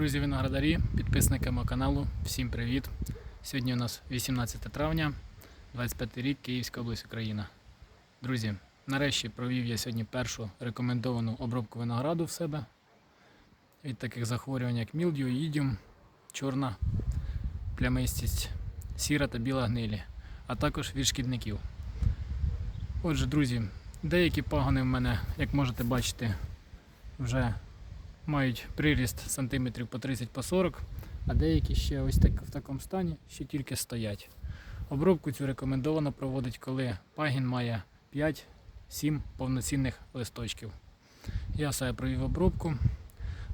Друзі виноградарі, підписники мого каналу, всім привіт! Сьогодні у нас 18 травня, 25 рік, Київська область Україна. Друзі, нарешті провів я сьогодні першу рекомендовану обробку винограду в себе від таких захворювань, як мілдю, їдюм, чорна плямистість, сіра та біла гнилі, а також від шкідників. Отже, друзі, деякі пагони в мене, як можете бачити, вже мають приріст сантиметрів по 30 по 40, а деякі ще ось так в такому стані, що тільки стоять. Обробку цю рекомендовано проводити, коли пагін має 5-7 повноцінних листочків. Я себе провів обробку,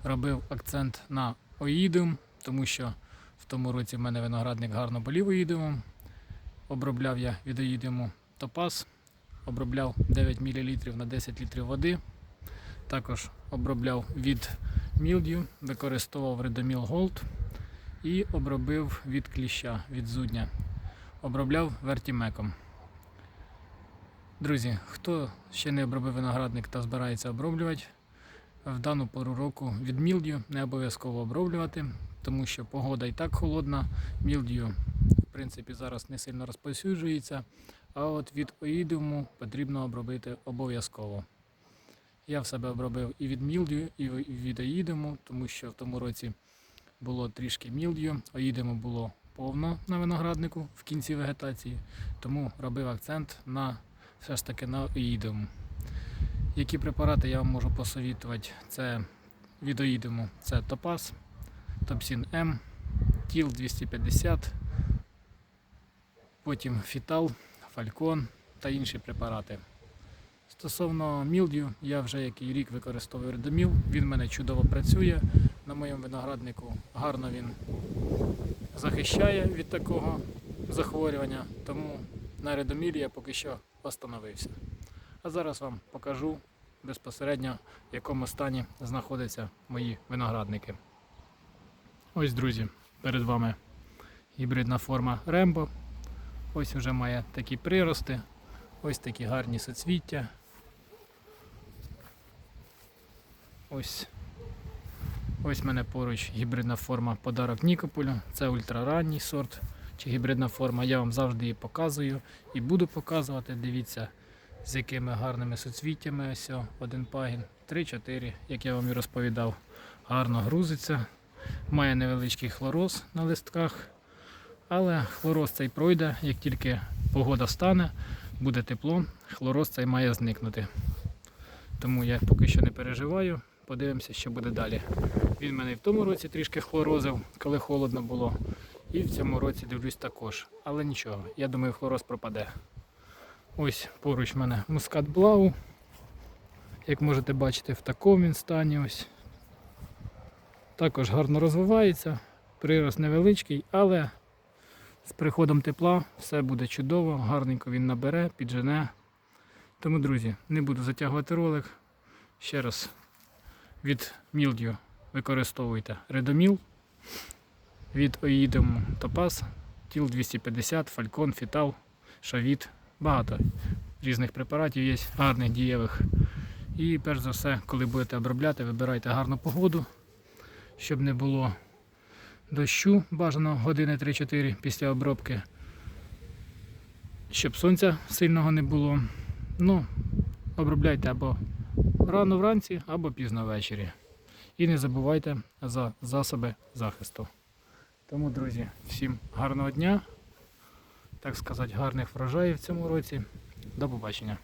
робив акцент на оїдіум, тому що в тому році в мене виноградник гарно болів оїдіумом. Обробляв я від оїдіуму топаз, обробляв 9 мл на 10 літрів води. Також обробляв від мілдю, використовував Редоміл Голд і обробив від кліща, від зудня. Обробляв вертімеком. Друзі, хто ще не обробив виноградник та збирається оброблювати, в дану пору року від мілдю не обов'язково оброблювати, тому що погода і так холодна. Мілдю, в принципі, зараз не сильно розповсюджується, а от від оїдіуму потрібно обробити обов'язково. Я в себе обробив і від мілдю, і від оїдему, тому що в тому році було трішки мілдю, оїдему було повно на винограднику в кінці вегетації, тому робив акцент на все ж таки на оїдему. Які препарати я вам можу посовітувати? Це від оїдему, це Топаз, Топсін М, Тіл 250, потім Фітал, Фалькон та інші препарати. Стосовно мілдю, я вже який рік використовую редоміл. Він мене чудово працює. На моєму винограднику гарно він захищає від такого захворювання, тому на редомілі я поки що остановився. А зараз вам покажу безпосередньо, в якому стані знаходяться мої виноградники. Ось, друзі, перед вами гібридна форма Рембо. Ось вже має такі прирости. Ось такі гарні соцвіття. Ось. Ось в мене поруч гібридна форма подарок Нікополю. Це ультраранній сорт чи гібридна форма. Я вам завжди її показую і буду показувати. Дивіться, з якими гарними соцвіттями. Ось один пагін. 3-4, як я вам і розповідав. Гарно грузиться. Має невеличкий хлороз на листках. Але хлороз цей пройде, як тільки погода стане, буде тепло, хлороз цей має зникнути. Тому я поки що не переживаю. Подивимося, що буде далі. Він мене і в тому році трішки хлорозив, коли холодно було. І в цьому році дивлюсь також. Але нічого, я думаю, хлороз пропаде. Ось поруч в мене мускат блау. Як можете бачити, в такому він стані ось. Також гарно розвивається. Прирост невеличкий, але з приходом тепла все буде чудово, гарненько він набере, піджене. Тому, друзі, не буду затягувати ролик. Ще раз від мілдю використовуйте редоміл, від оїдему топаз, тіл 250, фалькон, фітал, шавіт. Багато різних препаратів є, гарних дієвих. І перш за все, коли будете обробляти, вибирайте гарну погоду, щоб не було дощу, бажано години 3-4 після обробки, щоб сонця сильного не було. Ну, обробляйте або рано вранці, або пізно ввечері. І не забувайте за засоби захисту. Тому, друзі, всім гарного дня, так сказати, гарних врожаїв в цьому році. До побачення.